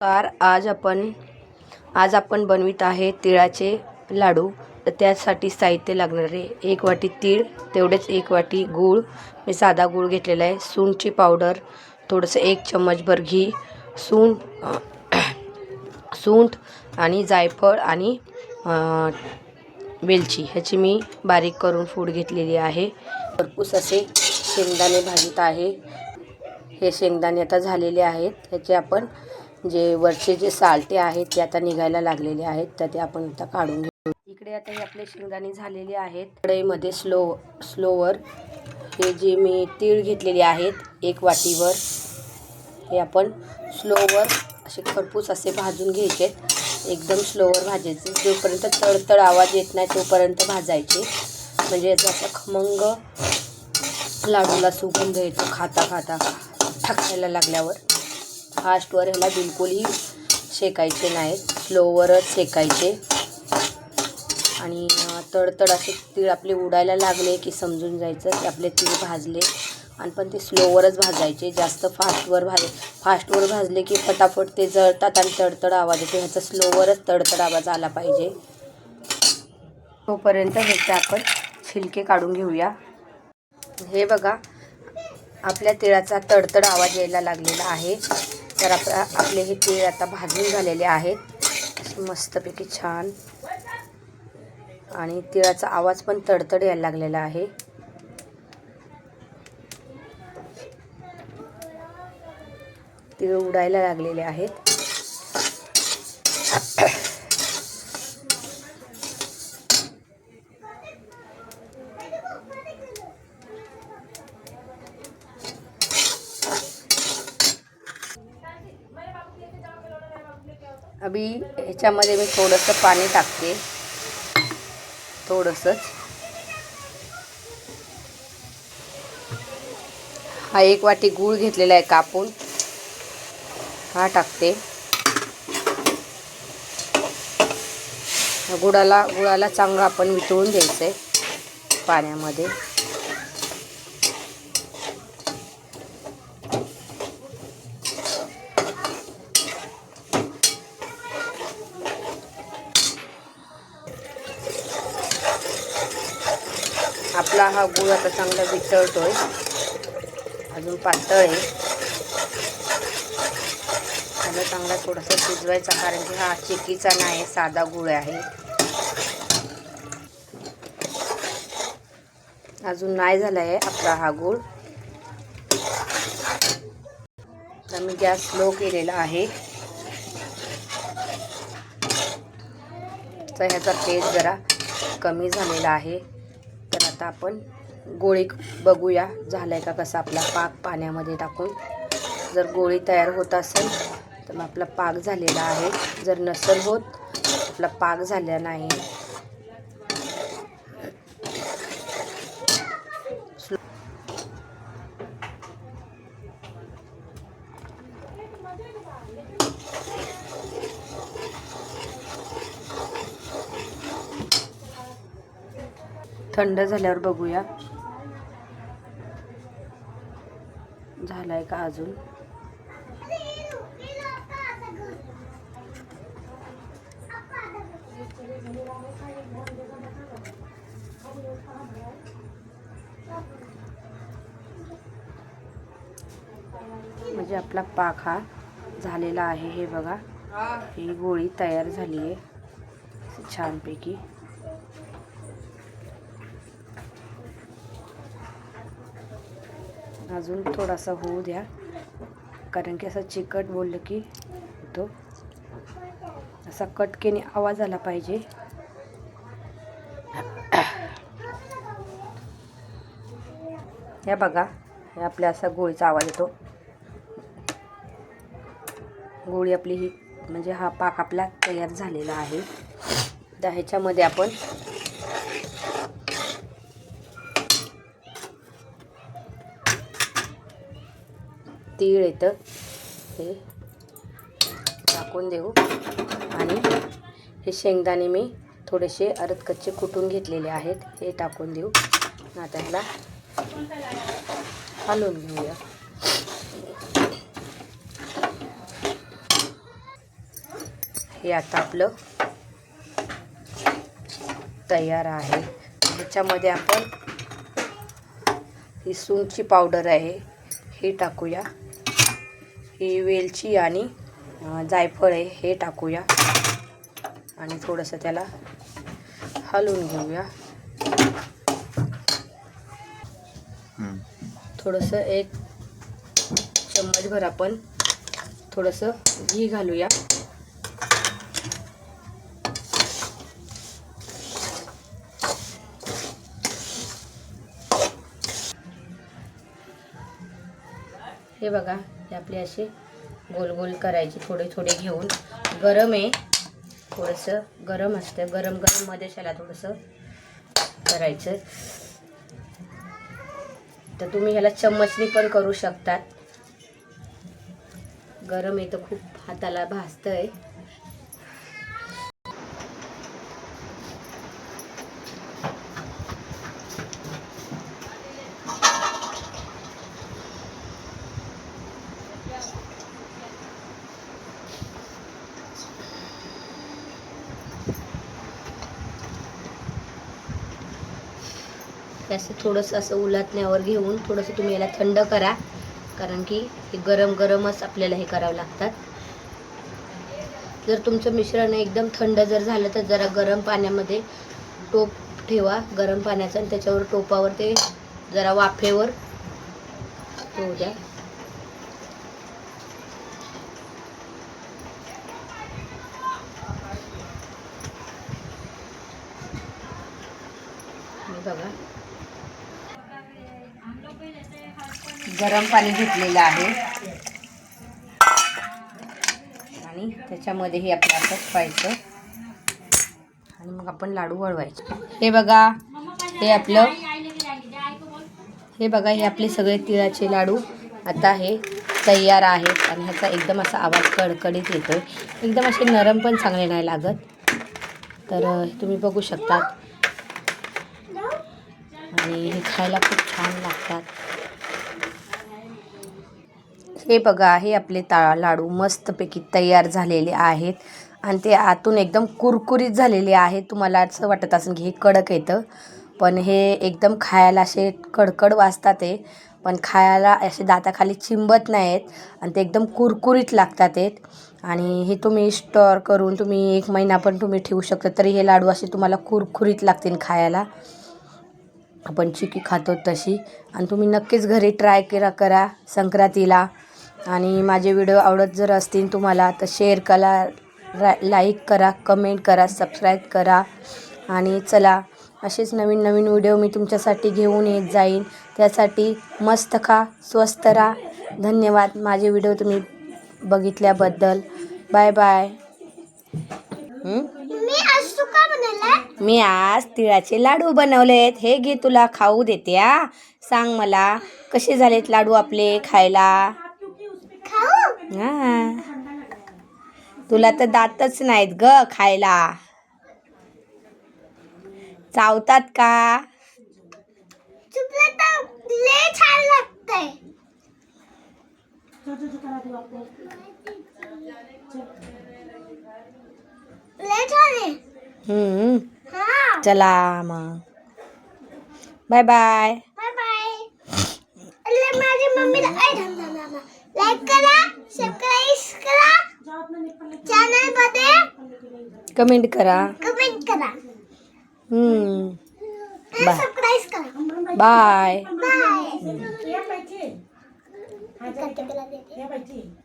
Car आज आपण आज आपण बनवित आहे तिळाचे लाडू. तर त्यासाठी साहित्य लागणारे एक वाटी तीळ तेवढेच एक वाटी गूळ. मी साधा गूळ घेतलेला आहे. सूंठची पावडर थोडंसं एक चम्मचभर घी सून सूंठ आणि जायफळ आणि वेलची. ह्याची मी बारीक करून फूड घेतलेली आहे. भरपूस असे शेंगदाणे भाजीत आहे. हे शेंगदाणे आता झालेले आहेत. ह्याचे आपण जे वरचे जे सालटे आहेत ते आता निघायला लागलेले आहेत तर ते आपण आता काढून घेऊ. इकडे आता हे आपले शेंगदाणे झालेले आहेत. कढईमध्ये स्लो स्लोवर हे जे मी तीळ घेतलेले आहेत एक वाटीवर हे आपण स्लोवर असे खरपूस असे भाजून घ्यायचे एकदम स्लोवर भाजायचे. जोपर्यंत तडतड आवाज येत नाही तोपर्यंत भाजायचे. म्हणजे याचा असा खमंग लाडूला सुगंध येतो खाता खाता ठकायला लागल्यावर. फास्टवर ह्याला बिलकुलही शेकायचे नाहीत. स्लोवरच शेकायचे. आणि तडतड असे तीळ आपले उडायला लागले की समजून जायचं की आपले तीळ भाजले. आणि पण ते स्लोवरच भाजायचे. जास्त फास्टवर भाज फास्टवर भाजले की फटाफट ते जळतात आणि तडतड आवाज येतो. ह्याचा स्लोवरच तडतड आवाज आला पाहिजे. तोपर्यंत ह्याचे आपण छिलके काढून घेऊया. हे बघा आपल्या तिळाचा तडतड आवाज यायला लागलेला आहे. तर आप आपले हे तीळ आता भाजून झालेले आहेत. मस्तपैकी छान. आणि तिळाचा आवाज पण तडतड यायला लागलेला आहे. तीळ उडायला लागलेले आहेत. अभी ह्याच्यामध्ये मी थोडंसं पाणी टाकते. थोडंसंच. हा एक वाटी गूळ घेतलेला आहे कापून. हा टाकते. गुळाला गुळाला चांगलं आपण वितळून द्यायचं आहे पाण्यामध्ये. आपला हा गूळ आता चांगला वितळतोय. अजून पातळ आहे. त्याला चांगला थोडासा शिजवायचा कारण की हा चिकीचा नाही साधा गुळ आहे. अजून नाही झाला आहे आपला हा गूळ. तर मी गॅस स्लो केलेला आहे. तर ह्याचा टेस्ट जरा कमी झालेला आहे. आता आपण गोळी बघूया. झालाय का कसा आपला पाक पाण्यामध्ये टाकून? जर गोळी तयार होत असेल तर मग आपला पाक झालेला आहे. जर नसेल होत आपला पाक झालेला नाही. थंड झाल्यावर बघूया. झालाय का अजून? म्हणजे आपला पाक हा झालेला आहे हे बघा. ही. गोळी तयार झाली आहे छानपैकी. अजून थोडासा होऊ द्या. कारण की असं चिकट बोललं की तो असा कटकेने आवाज आला पाहिजे. या बघा हे आपल्या असा गोळीचा आवाज येतो. गोळी आपली ही म्हणजे हा पाक आपला तयार झालेला आहे. तर ह्याच्यामध्ये आपण तीळ येतं. हे टाकून देऊ. आणि हे शेंगदाणे मी थोडेसे अर्ध कच्चे कुटून घेतलेले आहेत. हे टाकून देऊ. आता ह्याला हलवून घेऊया. हे आता आपलं तयार आहे. ह्याच्यामध्ये आपण ही सुंगची पावडर आहे. हे टाकूया. ही वेलची आणि जायफळ आहे हे टाकूया. आणि थोडंसं त्याला हलवून घेऊया. थोडंसं एक चम्मचभर आपण थोडंसं घी घालूया. हे बघा हे आपले असे गोल गोल करायचे थोडे थोडे घेऊन. गरम आहे. थोडंसं गरम असतं गरम गरममध्ये त्याला थोडंसं करायचं. तर तुम्ही ह्याला चम्मचनी पण करू शकतात. गरम आहे तर खूप हाताला भाजतंय हे असं थोडंसं असं उलटण्यावर घेऊन थोडंसं तुम्ही याला थंड करा. कारण की हे गरम गरमच आपल्याला हे करावं लागतात. जर तुमचं मिश्रण एकदम थंड जर झालं तर जरा गरम पाण्यामध्ये टोप ठेवा. गरम पाण्याचं आणि त्याच्यावर टोपावर ते जरा वाफेवर होऊ द्या. बघा. गरम पाणी घेतलेलं आहे. आणि त्याच्यामध्ये हे आपलं असं ठेवायचं. आणि मग आपण लाडू वळवायचे. हे बघा हे आपलं हे बघा हे आपले सगळे तिळाचे लाडू आता हे तयार आहेत. आणि ह्याचा एकदम असा आवाज कडकडीत येतोय. एकदम असे नरम पण चांगले नाही लागत. तर तुम्ही बघू शकतात. आणि हे खायला खूप छान लागतात. हे बघा हे आपले ता लाडू मस्तपैकी तयार झालेले आहेत. आणि ते आतून एकदम कुरकुरीत झालेले आहेत. तुम्हाला असं वाटत असेल की हे कडक येतं पण हे एकदम खायला असे कडकड वाजतात ते पण खायला असे दाताखाली चिंबत नाहीत आणि ते एकदम कुरकुरीत लागतात आहेत आणि हे तुम्ही स्टोअर करून तुम्ही एक महिना पण तुम्ही ठेवू शकता तरी हे लाडू असे तुम्हाला कुरकुरीत लागतील खायला. आपण चिकी खातो तशी. आणि तुम्ही नक्कीच घरी ट्राय करा करा संक्रांतीला. आणि माझे व्हिडिओ आवडत जर असतील तुम्हाला तर शेअर करा रा लाईक करा कमेंट करा सबस्क्राईब करा. आणि चला असेच नवीन नवीन व्हिडिओ मी तुमच्यासाठी घेऊन येत जाईन. त्यासाठी मस्त खा स्वस्त राहा. धन्यवाद. माझे व्हिडिओ तुम्ही बघितल्याबद्दल. Bye bye? मी आज तिळाचे लाडू बनवलेत. हे घे तुला खाऊ देते हा. सांग मला कसे झालेत लाडू आपले खायला? हा. तुला तर दातच नाहीत ग खायला. चावतात का? हम्म. हा. चला मग. Bye bye. Bye bye. माझी मम्मीला लाईक करा सबस्क्राईब करा. चॅनलमध्ये कमेंट करा. कमेंट करा. हम्म. सबस्क्राईब करा. बाय बाय करते करा देते